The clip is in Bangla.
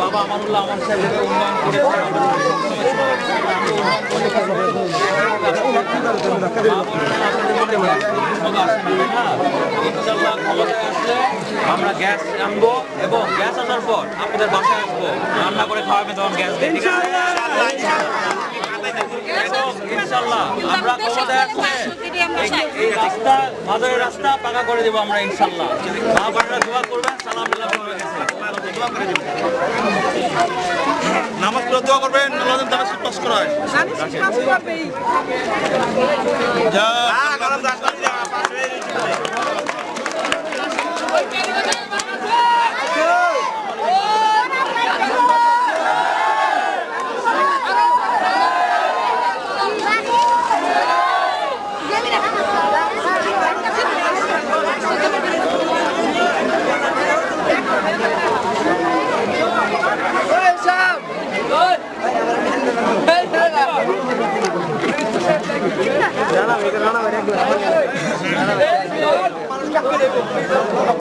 বাবা আমানুল্লাহ আমার উন্নয়ন করেছে গ্যাস আনব এবং গ্যাস আনার পর আপনাদের বাসায় আসব। রান্না করে খাওয়াবে তখন গ্যাস দিয়ে ঠিক আছে এবং ইনশাল্লাহ আমরা ক্ষমতায় এই রাস্তা রাস্তা পাকা করে দেবো আমরা ইনশাল্লাহ। মা বোনেরা দোয়া করবেন সালাম নামাজ পড়ে দোয়া করবেন আল্লাহ তারা পাস করায়। যা जाना